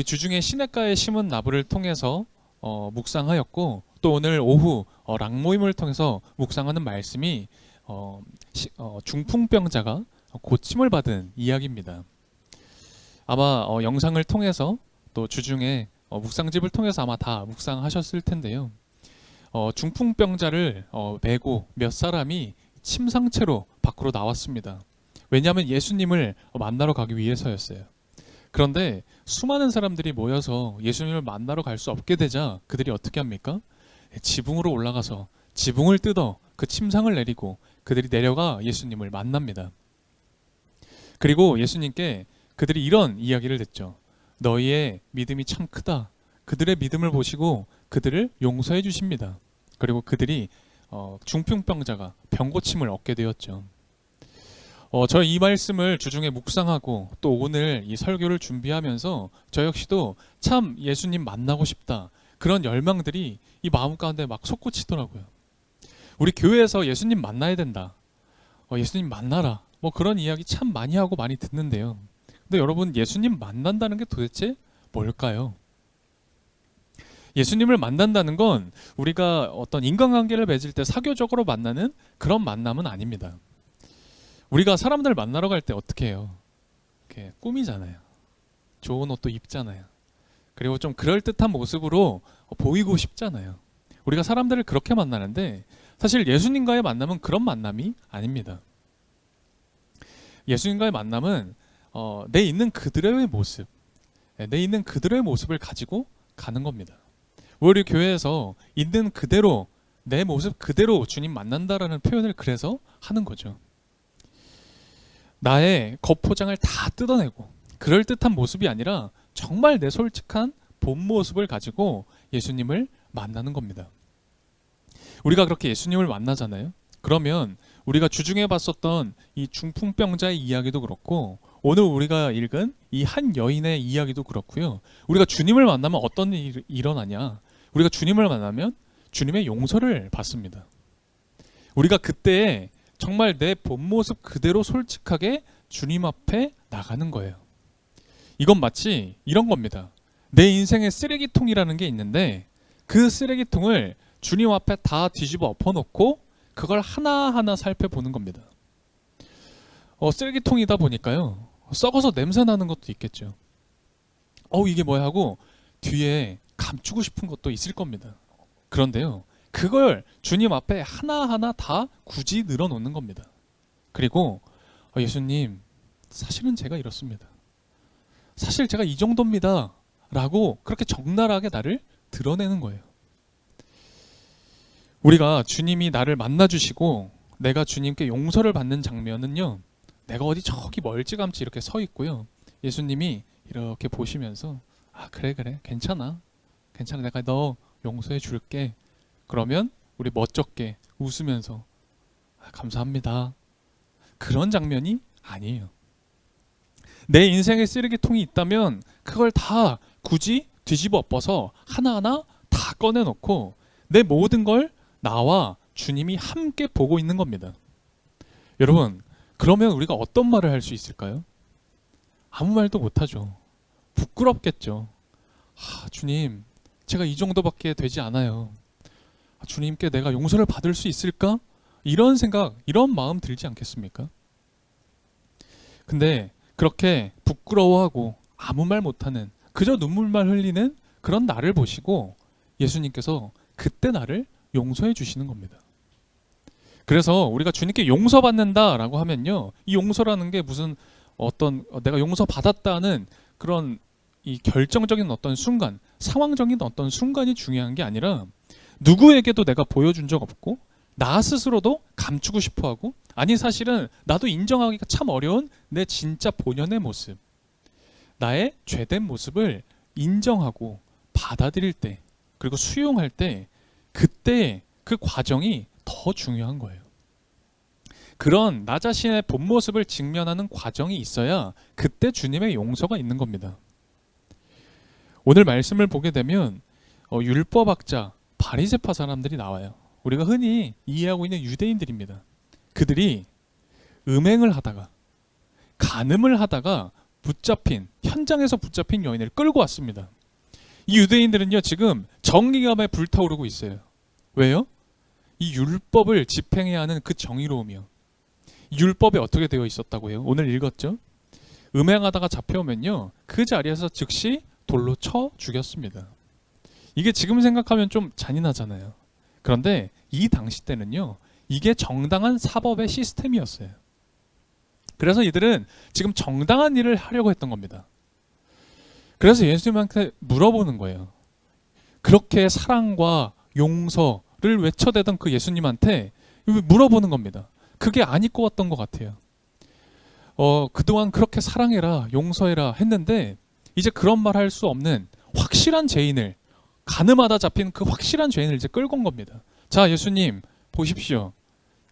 우리 주중에 시냇가에 심은 나무를 통해서 어, 묵상하였고 또 오늘 오후 어, 랑모임을 통해서 묵상하는 말씀이 어, 시- 어, 중풍병자가 고침을 받은 이야기입니다. 아마 어, 영상을 통해서 또 주중에 어, 묵상집을 통해서 아마 다 묵상하셨을 텐데요. 어, 중풍병자를 어, 메고 몇 사람이 침상채로 밖으로 나왔습니다. 왜냐하면 예수님을 만나러 가기 위해서였어요. 그런데 수많은 사람들이 모여서 예수님을 만나러 갈 수 없게 되자 그들이 어떻게 합니까? 지붕으로 올라가서 지붕을 뜯어 그 침상을 내리고 그들이 내려가 예수님을 만납니다. 그리고 예수님께 그들이 이런 이야기를 듣죠. 너희의 믿음이 참 크다. 그들의 믿음을 보시고 그들을 용서해 주십니다. 그리고 그들이 어, 중풍병자가 병고침을 얻게 되었죠. 어, 저 이 말씀을 주중에 묵상하고 또 오늘 이 설교를 준비하면서 저 역시도 참 예수님 만나고 싶다. 그런 열망들이 이 마음 가운데 막 솟구치더라고요. 우리 교회에서 예수님 만나야 된다. 어, 예수님 만나라. 뭐 그런 이야기 참 많이 하고 많이 듣는데요. 근데 여러분 예수님 만난다는 게 도대체 뭘까요? 예수님을 만난다는 건 우리가 어떤 인간관계를 맺을 때 사교적으로 만나는 그런 만남은 아닙니다. 우리가 사람들 만나러 갈 때 어떻게 해요? 이렇게 꾸미잖아요. 좋은 옷도 입잖아요. 그리고 좀 그럴듯한 모습으로 보이고 싶잖아요. 우리가 사람들을 그렇게 만나는데 사실 예수님과의 만남은 그런 만남이 아닙니다. 예수님과의 만남은 어, 내 있는 그들의 모습, 예, 내 있는 그들의 모습을 가지고 가는 겁니다. 우리 교회에서 있는 그대로 내 모습 그대로 주님 만난다라는 표현을 그래서 하는 거죠. 나의 겉포장을 다 뜯어내고 그럴 듯한 모습이 아니라 정말 내 솔직한 본 모습을 가지고 예수님을 만나는 겁니다. 우리가 그렇게 예수님을 만나잖아요. 그러면 우리가 주중에 봤었던 이 중풍병자의 이야기도 그렇고 오늘 우리가 읽은 이 한 여인의 이야기도 그렇고요. 우리가 주님을 만나면 어떤 일이 일어나냐? 우리가 주님을 만나면 주님의 용서를 받습니다. 우리가 그때 정말 내 본 모습 그대로 솔직하게 주님 앞에 나가는 거예요. 이건 마치 이런 겁니다. 내 인생의 쓰레기통이라는 게 있는데 그 쓰레기통을 주님 앞에 다 뒤집어 엎어놓고 그걸 하나하나 살펴보는 겁니다. 어, 쓰레기통이다 보니까요. 썩어서 냄새 나는 것도 있겠죠. 어, 이게 뭐야 하고 뒤에 감추고 싶은 것도 있을 겁니다. 그런데요. 그걸 주님 앞에 하나하나 다 굳이 늘어놓는 겁니다. 그리고 어, 예수님, 사실은 제가 이렇습니다. 사실 제가 이 정도입니다. 라고 그렇게 적나라하게 나를 드러내는 거예요. 우리가 주님이 나를 만나주시고 내가 주님께 용서를 받는 장면은요. 내가 어디 저기 멀찌감치 이렇게 서 있고요. 예수님이 이렇게 보시면서 아 그래 그래 괜찮아 괜찮아 내가 너 용서해 줄게 그러면 우리 멋쩍게 웃으면서 아, 감사합니다 그런 장면이 아니에요 내 인생에 쓰레기통이 있다면 그걸 다 굳이 뒤집어 엎어서 하나하나 다 꺼내놓고 내 모든 걸 나와 주님이 함께 보고 있는 겁니다 여러분 그러면 우리가 어떤 말을 할 수 있을까요? 아무 말도 못하죠. 부끄럽겠죠. 아, 주님, 제가 이 정도밖에 되지 않아요. 아, 주님께 내가 용서를 받을 수 있을까? 이런 생각, 이런 마음 들지 않겠습니까? 근데 그렇게 부끄러워하고 아무 말 못하는 그저 눈물만 흘리는 그런 나를 보시고 예수님께서 그때 나를 용서해 주시는 겁니다. 그래서 우리가 주님께 용서받는다라고 하면요, 이 용서라는 게 무슨 어떤 어, 내가 용서 받았다는 그런 이 결정적인 어떤 순간, 상황적인 어떤 순간이 중요한 게 아니라 누구에게도 내가 보여준 적 없고 나 스스로도 감추고 싶어 하고 아니 사실은 나도 인정하기가 참 어려운 내 진짜 본연의 모습, 나의 죄된 모습을 인정하고 받아들일 때 그리고 수용할 때 그때 그 과정이 더 중요한 거예요. 그런 나 자신의 본 모습을 직면하는 과정이 있어야 그때 주님의 용서가 있는 겁니다. 오늘 말씀을 보게 되면 어, 율법학자 바리새파 사람들이 나와요. 우리가 흔히 이해하고 있는 유대인들입니다. 그들이 음행을 하다가 간음을 하다가 붙잡힌 현장에서 붙잡힌 여인을 끌고 왔습니다. 이 유대인들은요 지금 정의감에 불타오르고 있어요. 왜요? 이 율법을 집행해야 하는 그 정의로움이요. 율법에 어떻게 되어 있었다고 해요? 오늘 읽었죠? 음행하다가 잡혀오면요 그 자리에서 즉시 돌로 쳐 죽였습니다. 이게 지금 생각하면 좀 잔인하잖아요. 그런데 이 당시 때는요 이게 정당한 사법의 시스템이었어요. 그래서 이들은 지금 정당한 일을 하려고 했던 겁니다. 그래서 예수님한테 물어보는 거예요. 그렇게 사랑과 용서를 외쳐대던 그 예수님한테 물어보는 겁니다. 그게 안 입고 왔던 것 같아요. 어, 그동안 그렇게 사랑해라, 용서해라 했는데, 이제 그런 말 할 수 없는 확실한 죄인을, 가늠하다 잡힌 그 확실한 죄인을 이제 끌고 온 겁니다. 자, 예수님, 보십시오.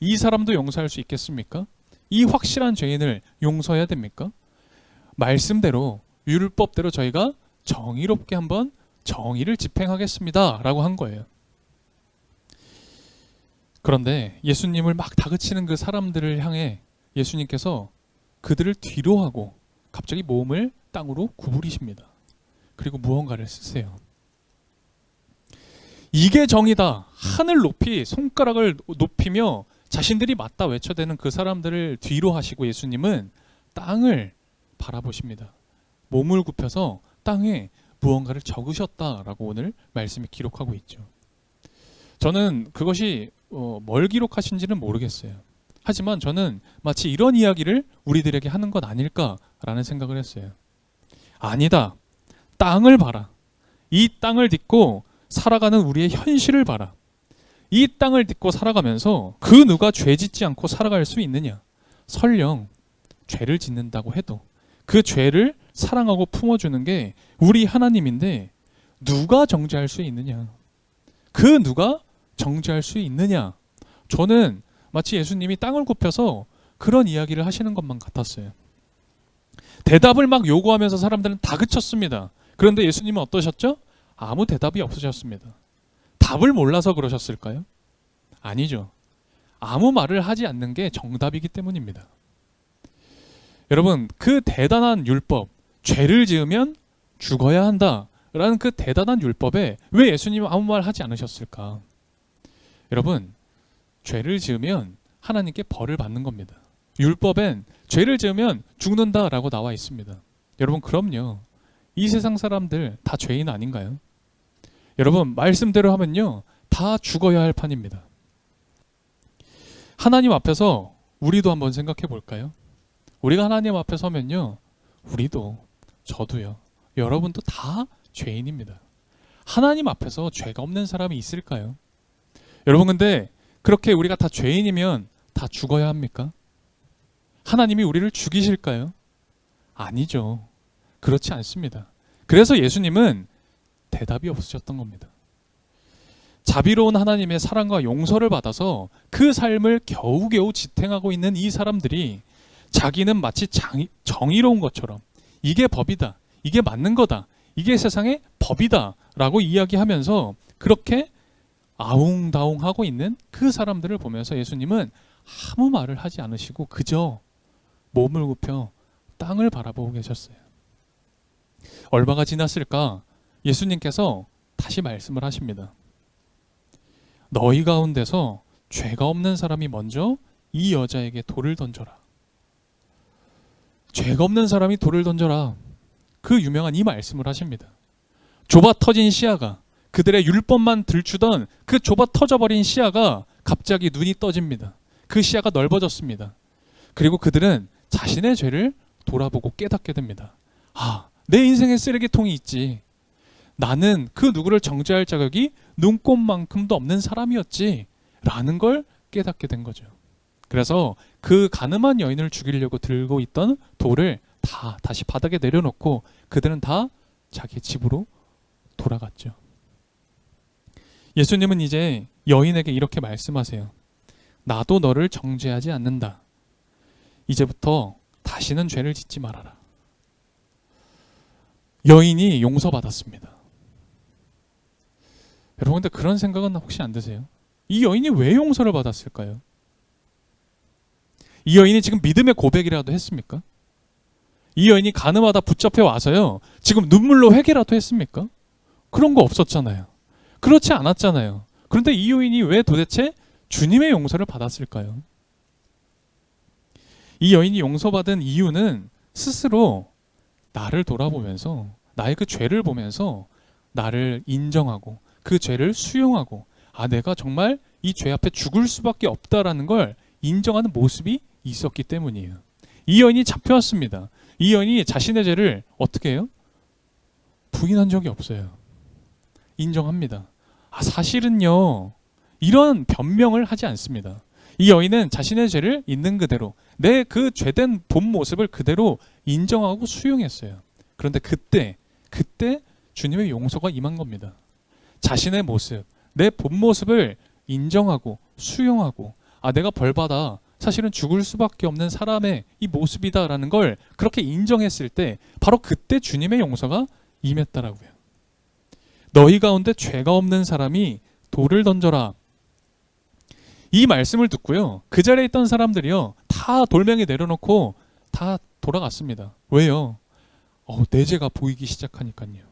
이 사람도 용서할 수 있겠습니까? 이 확실한 죄인을 용서해야 됩니까? 말씀대로, 율법대로 저희가 정의롭게 한번 정의를 집행하겠습니다. 라고 한 거예요. 그런데 예수님을 막 다그치는 그 사람들을 향해 예수님께서 그들을 뒤로 하고 갑자기 몸을 땅으로 구부리십니다. 그리고 무언가를 쓰세요. 이게 정이다. 하늘 높이 손가락을 높이며 자신들이 맞다 외쳐대는 그 사람들을 뒤로 하시고 예수님은 땅을 바라보십니다. 몸을 굽혀서 땅에 무언가를 적으셨다라고 오늘 말씀이 기록하고 있죠. 저는 그것이 어, 뭘 기록하신지는 모르겠어요. 하지만 저는 마치 이런 이야기를 우리들에게 하는 것 아닐까라는 생각을 했어요. 아니다. 땅을 봐라. 이 땅을 딛고 살아가는 우리의 현실을 봐라. 이 땅을 딛고 살아가면서 그 누가 죄 짓지 않고 살아갈 수 있느냐? 설령 죄를 짓는다고 해도 그 죄를 사랑하고 품어주는 게 우리 하나님인데 누가 정죄할 수 있느냐? 그 누가 정죄할 수 있느냐? 저는 마치 예수님이 땅을 굽혀서 그런 이야기를 하시는 것만 같았어요. 대답을 막 요구하면서 사람들은 다 그쳤습니다. 그런데 예수님은 어떠셨죠? 아무 대답이 없으셨습니다. 답을 몰라서 그러셨을까요? 아니죠. 아무 말을 하지 않는 게 정답이기 때문입니다. 여러분, 그 대단한 율법, 죄를 지으면 죽어야 한다. 라는 그 대단한 율법에 왜 예수님은 아무 말 하지 않으셨을까? 여러분, 죄를 지으면 하나님께 벌을 받는 겁니다. 율법엔 죄를 지으면 죽는다라고 나와 있습니다. 여러분, 그럼요. 이 세상 사람들 다 죄인 아닌가요? 여러분, 말씀대로 하면요. 다 죽어야 할 판입니다. 하나님 앞에서 우리도 한번 생각해 볼까요? 우리가 하나님 앞에 서면요. 우리도, 저도요. 여러분도 다 죄인입니다. 하나님 앞에서 죄가 없는 사람이 있을까요? 여러분, 근데 그렇게 우리가 다 죄인이면 다 죽어야 합니까? 하나님이 우리를 죽이실까요? 아니죠. 그렇지 않습니다. 그래서 예수님은 대답이 없으셨던 겁니다. 자비로운 하나님의 사랑과 용서를 받아서 그 삶을 겨우겨우 지탱하고 있는 이 사람들이 자기는 마치 장이, 정의로운 것처럼 이게 법이다. 이게 맞는 거다. 이게 세상의 법이다. 라고 이야기하면서 그렇게 아웅다웅 하고 있는 그 사람들을 보면서 예수님은 아무 말을 하지 않으시고 그저 몸을 굽혀 땅을 바라보고 계셨어요. 얼마가 지났을까? 예수님께서 다시 말씀을 하십니다. 너희 가운데서 죄가 없는 사람이 먼저 이 여자에게 돌을 던져라. 죄가 없는 사람이 돌을 던져라. 그 유명한 이 말씀을 하십니다. 좁아 터진 시야가 그들의 율법만 들추던 그 좁아 터져버린 시야가 갑자기 눈이 떠집니다. 그 시야가 넓어졌습니다. 그리고 그들은 자신의 죄를 돌아보고 깨닫게 됩니다. 아, 내 인생에 쓰레기통이 있지. 나는 그 누구를 정죄할 자격이 눈꼽만큼도 없는 사람이었지. 라는 걸 깨닫게 된 거죠. 그래서 그 가늠한 여인을 죽이려고 들고 있던 돌을 다 다시 바닥에 내려놓고 그들은 다 자기 집으로 돌아갔죠. 예수님은 이제 여인에게 이렇게 말씀하세요. 나도 너를 정죄하지 않는다. 이제부터 다시는 죄를 짓지 말아라. 여인이 용서받았습니다. 여러분, 근데 그런 생각은 혹시 안 드세요? 이 여인이 왜 용서를 받았을까요? 이 여인이 지금 믿음의 고백이라도 했습니까? 이 여인이 가늠하다 붙잡혀 와서요. 지금 눈물로 회개라도 했습니까? 그런 거 없었잖아요. 그렇지 않았잖아요. 그런데 이 여인이 왜 도대체 주님의 용서를 받았을까요? 이 여인이 용서받은 이유는 스스로 나를 돌아보면서 나의 그 죄를 보면서 나를 인정하고 그 죄를 수용하고 아 내가 정말 이 죄 앞에 죽을 수밖에 없다라는 걸 인정하는 모습이 있었기 때문이에요. 이 여인이 잡혀왔습니다. 이 여인이 자신의 죄를 어떻게 해요? 부인한 적이 없어요. 인정합니다. 아 사실은요 이런 변명을 하지 않습니다. 이 여인은 자신의 죄를 있는 그대로 내 그 죄된 본 모습을 그대로 인정하고 수용했어요. 그런데 그때 그때 주님의 용서가 임한 겁니다. 자신의 모습, 내 본 모습을 인정하고 수용하고 아 내가 벌 받아 사실은 죽을 수밖에 없는 사람의 이 모습이다라는 걸 그렇게 인정했을 때 바로 그때 주님의 용서가 임했다라고요. 너희 가운데 죄가 없는 사람이 돌을 던져라. 이 말씀을 듣고요. 그 자리에 있던 사람들이요. 다 돌멩이 내려놓고 다 돌아갔습니다. 왜요? 어, 내 죄가 보이기 시작하니까요.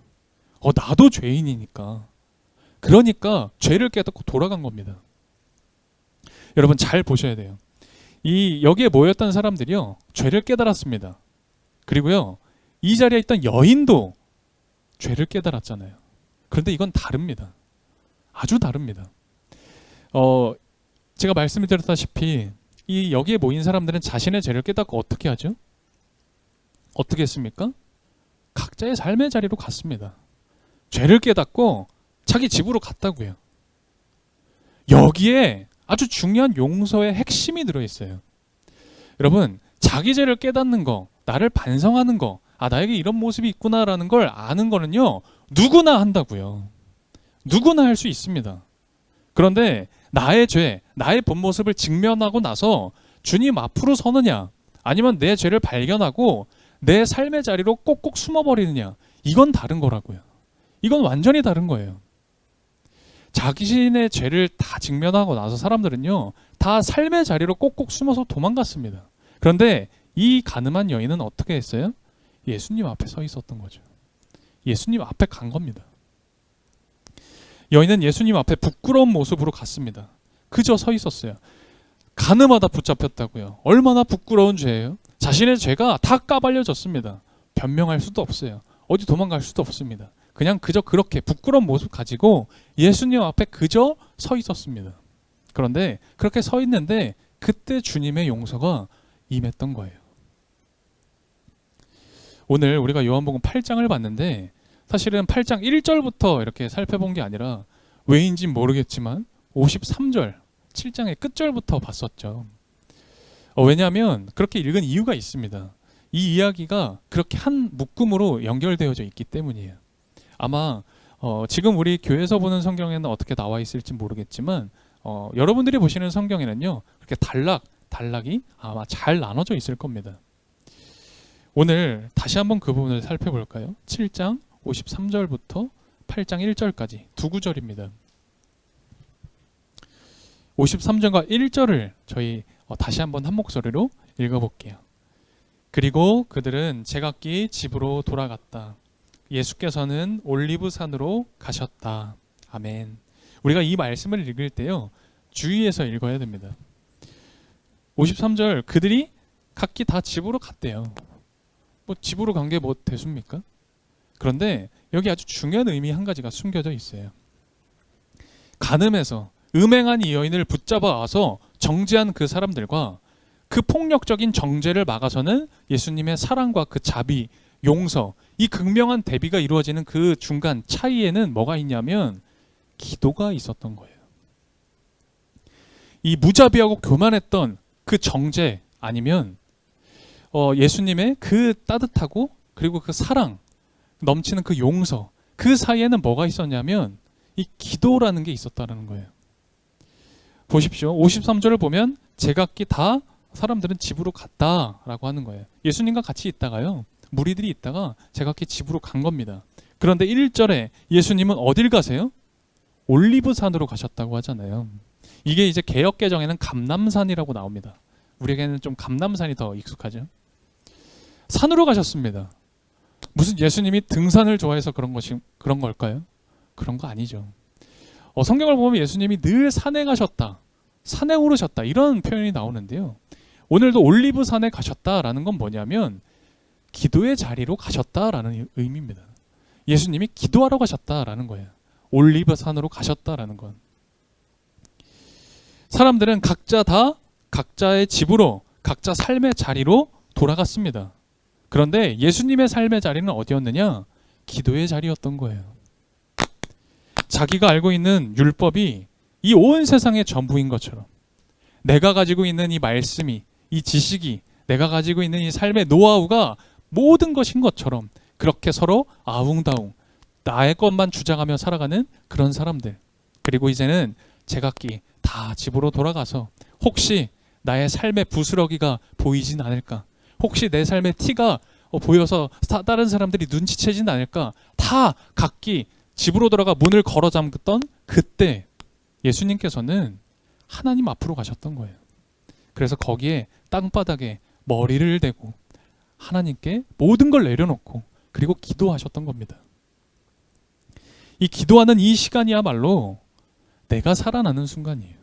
어, 나도 죄인이니까. 그러니까 죄를 깨닫고 돌아간 겁니다. 여러분 잘 보셔야 돼요. 이 여기에 모였던 사람들이요. 죄를 깨달았습니다. 그리고요. 이 자리에 있던 여인도 죄를 깨달았잖아요. 그런데 이건 다릅니다. 아주 다릅니다. 어, 제가 말씀을 드렸다시피 이 여기에 모인 사람들은 자신의 죄를 깨닫고 어떻게 하죠? 어떻게 했습니까? 각자의 삶의 자리로 갔습니다. 죄를 깨닫고 자기 집으로 갔다고요. 여기에 아주 중요한 용서의 핵심이 들어 있어요. 여러분, 자기 죄를 깨닫는 거, 나를 반성하는 거, 아 나에게 이런 모습이 있구나라는 걸 아는 거는요. 누구나 한다고요. 누구나 할 수 있습니다. 그런데 나의 죄, 나의 본 모습을 직면하고 나서 주님 앞으로 서느냐, 아니면 내 죄를 발견하고 내 삶의 자리로 꼭꼭 숨어버리느냐, 이건 다른 거라고요. 이건 완전히 다른 거예요. 자기신의 죄를 다 직면하고 나서 사람들은요, 다 삶의 자리로 꼭꼭 숨어서 도망갔습니다. 그런데 이 가늠한 여인은 어떻게 했어요? 예수님 앞에 서 있었던 거죠. 예수님 앞에 간 겁니다. 여인은 예수님 앞에 부끄러운 모습으로 갔습니다. 그저 서 있었어요. 가늠하다 붙잡혔다고요. 얼마나 부끄러운 죄예요? 자신의 죄가 다 까발려졌습니다. 변명할 수도 없어요. 어디 도망갈 수도 없습니다. 그냥 그저 그렇게 부끄러운 모습 가지고 예수님 앞에 그저 서 있었습니다. 그런데 그렇게 서 있는데 그때 주님의 용서가 임했던 거예요. 오늘 우리가 요한복음 8장을 봤는데 사실은 8장 1절부터 이렇게 살펴본 게 아니라 왜인지 모르겠지만 53절 7장의 끝절부터 봤었죠. 어, 왜냐하면 그렇게 읽은 이유가 있습니다. 이 이야기가 그렇게 한 묶음으로 연결되어져 있기 때문이에요. 아마 어, 지금 우리 교회에서 보는 성경에는 어떻게 나와 있을지 모르겠지만 어, 여러분들이 보시는 성경에는요 그렇게 단락 단락이 아마 잘 나눠져 있을 겁니다. 오늘 다시 한번 그 부분을 살펴볼까요? 7장 53절부터 8장 1절까지 두 구절입니다. 53절과 1절을 저희 어, 다시 한번 한 목소리로 읽어볼게요. 그리고 그들은 제각기 집으로 돌아갔다. 예수께서는 올리브산으로 가셨다. 아멘. 우리가 이 말씀을 읽을 때요. 주의해서 읽어야 됩니다. 53절 그들이 각기 다 집으로 갔대요. 뭐 집으로 간 게 뭐 대수입니까? 그런데 여기 아주 중요한 의미 한 가지가 숨겨져 있어요. 간음해서 음행한 이 여인을 붙잡아 와서 정죄한 그 사람들과 그 폭력적인 정죄를 막아서는 예수님의 사랑과 그 자비, 용서, 이 극명한 대비가 이루어지는 그 중간 차이에는 뭐가 있냐면 기도가 있었던 거예요. 이 무자비하고 교만했던 그 정죄 아니면 어, 예수님의 그 따뜻하고 그리고 그 사랑 넘치는 그 용서 그 사이에는 뭐가 있었냐면 이 기도라는 게 있었다는 거예요. 보십시오. 53절을 보면 제각기 다 사람들은 집으로 갔다라고 하는 거예요. 예수님과 같이 있다가요. 무리들이 있다가 제각기 집으로 간 겁니다. 그런데 1절에 예수님은 어딜 가세요? 올리브산으로 가셨다고 하잖아요. 이게 이제 개혁 개정에는 감남산이라고 나옵니다. 우리에게는 좀 감남산이 더 익숙하죠. 산으로 가셨습니다. 무슨 예수님이 등산을 좋아해서 그런 것이 그런 걸까요? 그런 거 아니죠. 어, 성경을 보면 예수님이 늘 산에 가셨다, 산에 오르셨다 이런 표현이 나오는데요. 오늘도 올리브 산에 가셨다라는 건 뭐냐면 기도의 자리로 가셨다라는 의미입니다. 예수님이 기도하러 가셨다라는 거예요. 올리브 산으로 가셨다라는 건. 사람들은 각자 다 각자의 집으로 각자 삶의 자리로 돌아갔습니다. 그런데 예수님의 삶의 자리는 어디였느냐? 기도의 자리였던 거예요. 자기가 알고 있는 율법이 이 온 세상의 전부인 것처럼 내가 가지고 있는 이 말씀이 이 지식이 내가 가지고 있는 이 삶의 노하우가 모든 것인 것처럼 그렇게 서로 아웅다웅 나의 것만 주장하며 살아가는 그런 사람들. 그리고 이제는 제각기 다 집으로 돌아가서 혹시 나의 삶의 부스러기가 보이진 않을까? 혹시 내 삶의 티가 어, 보여서 사- 다른 사람들이 눈치채진 않을까? 다 각기 집으로 돌아가 문을 걸어 잠갔던 그때 예수님께서는 하나님 앞으로 가셨던 거예요. 그래서 거기에 땅바닥에 머리를 대고 하나님께 모든 걸 내려놓고 그리고 기도하셨던 겁니다. 이 기도하는 이 시간이야말로 내가 살아나는 순간이에요.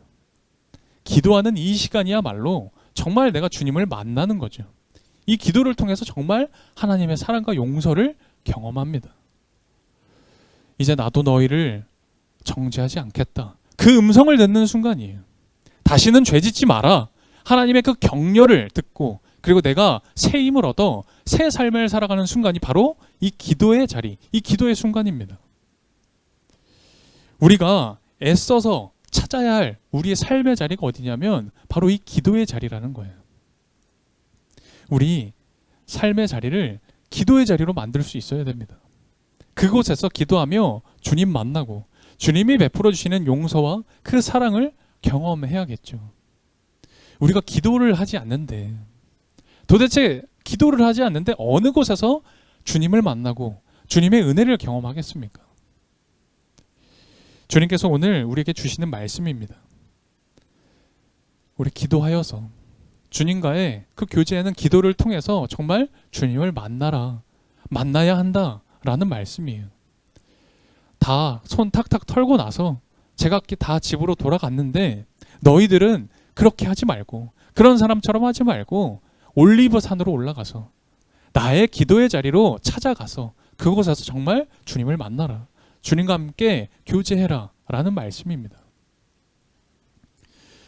기도하는 이 시간이야말로 정말 내가 주님을 만나는 거죠. 이 기도를 통해서 정말 하나님의 사랑과 용서를 경험합니다. 이제 나도 너희를 정죄하지 않겠다. 그 음성을 듣는 순간이에요. 다시는 죄 짓지 마라. 하나님의 그 격려를 듣고 그리고 내가 새 힘을 얻어 새 삶을 살아가는 순간이 바로 이 기도의 자리, 이 기도의 순간입니다. 우리가 애써서 찾아야 할 우리의 삶의 자리가 어디냐면 바로 이 기도의 자리라는 거예요. 우리 삶의 자리를 기도의 자리로 만들 수 있어야 됩니다. 그곳에서 기도하며 주님 만나고 주님이 베풀어 주시는 용서와 그 사랑을 경험해야겠죠. 우리가 기도를 하지 않는데 도대체 기도를 하지 않는데 어느 곳에서 주님을 만나고 주님의 은혜를 경험하겠습니까? 주님께서 오늘 우리에게 주시는 말씀입니다. 우리 기도하여서 주님과의 그 교제하는 기도를 통해서 정말 주님을 만나라. 만나야 한다 라는 말씀이에요. 다 손 탁탁 털고 나서 제각기 다 집으로 돌아갔는데 너희들은 그렇게 하지 말고 그런 사람처럼 하지 말고 올리브 산으로 올라가서 나의 기도의 자리로 찾아가서 그곳에서 정말 주님을 만나라. 주님과 함께 교제해라. 라는 말씀입니다.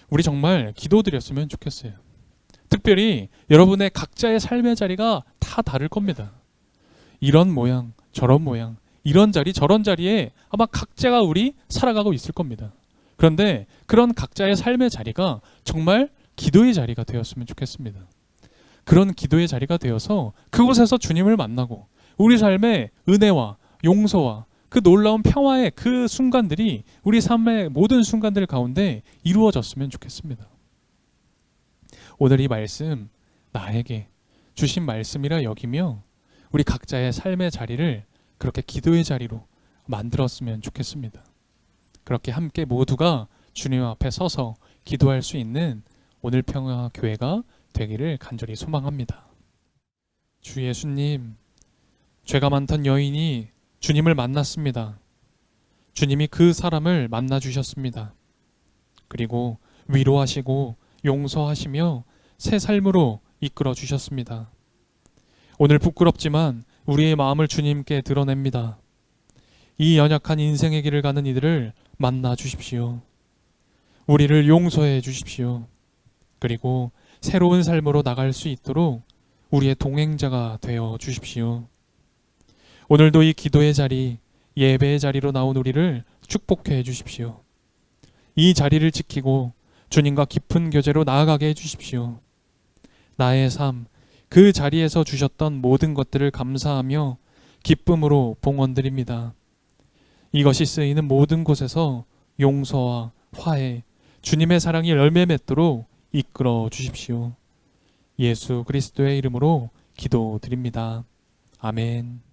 우리 정말 기도드렸으면 좋겠어요. 특별히 여러분의 각자의 삶의 자리가 다 다를 겁니다. 이런 모양, 저런 모양, 이런 자리, 저런 자리에 아마 각자가 우리 살아가고 있을 겁니다. 그런데 그런 각자의 삶의 자리가 정말 기도의 자리가 되었으면 좋겠습니다. 그런 기도의 자리가 되어서 그곳에서 주님을 만나고 우리 삶의 은혜와 용서와 그 놀라운 평화의 그 순간들이 우리 삶의 모든 순간들 가운데 이루어졌으면 좋겠습니다. 오늘 이 말씀 나에게 주신 말씀이라 여기며 우리 각자의 삶의 자리를 그렇게 기도의 자리로 만들었으면 좋겠습니다. 그렇게 함께 모두가 주님 앞에 서서 기도할 수 있는 오늘 평화 교회가 되기를 간절히 소망합니다. 주 예수님, 죄가 많던 여인이 주님을 만났습니다. 주님이 그 사람을 만나 주셨습니다. 그리고 위로하시고 용서하시며 새 삶으로 이끌어 주셨습니다. 오늘 부끄럽지만 우리의 마음을 주님께 드러냅니다. 이 연약한 인생의 길을 가는 이들을 만나 주십시오. 우리를 용서해 주십시오. 그리고 새로운 삶으로 나갈 수 있도록 우리의 동행자가 되어 주십시오. 오늘도 이 기도의 자리, 예배의 자리로 나온 우리를 축복해 주십시오. 이 자리를 지키고 주님과 깊은 교제로 나아가게 해 주십시오. 나의 삶, 그 자리에서 주셨던 모든 것들을 감사하며 기쁨으로 봉헌드립니다. 이것이 쓰이는 모든 곳에서 용서와 화해, 주님의 사랑이 열매 맺도록 이끌어 주십시오. 예수 그리스도의 이름으로 기도드립니다. 아멘.